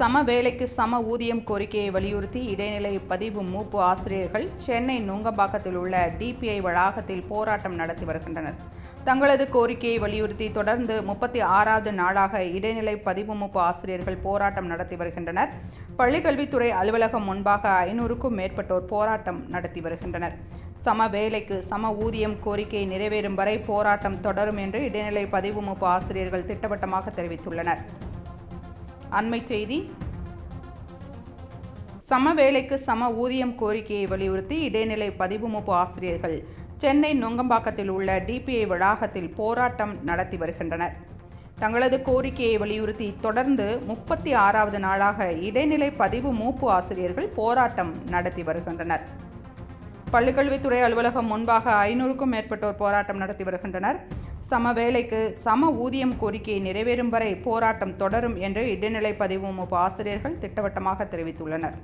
சம வேலைக்கு சம ஊதியம் கோரிக்கையை வலியுறுத்தி இடைநிலை பதிவு மூப்பு ஆசிரியர்கள் சென்னை நுங்கம்பாக்கத்தில் உள்ள டிபிஐ வளாகத்தில் போராட்டம் நடத்தி வருகின்றனர். தங்களது கோரிக்கையை வலியுறுத்தி தொடர்ந்து முப்பத்தி ஆறாவது நாளாக இடைநிலை பதிவு மூப்பு ஆசிரியர்கள் போராட்டம் நடத்தி வருகின்றனர். பள்ளிக்கல்வித்துறை அலுவலகம் முன்பாக ஐநூறுக்கும் மேற்பட்டோர் போராட்டம் நடத்தி வருகின்றனர். சம வேலைக்கு சம ஊதியம் கோரிக்கை நிறைவேறும் வரை போராட்டம் தொடரும் என்று இடைநிலை பதிவு மூப்பு ஆசிரியர்கள் திட்டவட்டமாக தெரிவித்துள்ளனர். அண்மை செய்தி. சம வேலைக்கு சம ஊதியம் கோரிக்கையை வலியுறுத்தி இடைநிலை பதிவுமுப்பு ஆசிரியர்கள். சென்னை நுங்கம்பாக்கத்தில் உள்ள டிபிஐ வளாகத்தில் போராட்டம் நடத்தி வருகின்றனர். தங்களது கோரிக்கையை வலியுறுத்தி தொடர்ந்து முப்பத்தி ஆறாவது நாளாக இடைநிலை பதிவு மூப்பு ஆசிரியர்கள் போராட்டம் நடத்தி வருகின்றனர். பள்ளிக்கல்வித்துறை அலுவலகம் முன்பாக ஐநூறுக்கும் மேற்பட்டோர் போராட்டம் நடத்தி வருகின்றனர். சம வேலைக்கு சம ஊதியம் கோரிக்கை நிறைவேறும் வரை போராட்டம் தொடரும் என்று இடைநிலை பதிவு முப்பு ஆசிரியர்கள் திட்டவட்டமாக தெரிவித்துள்ளனர்.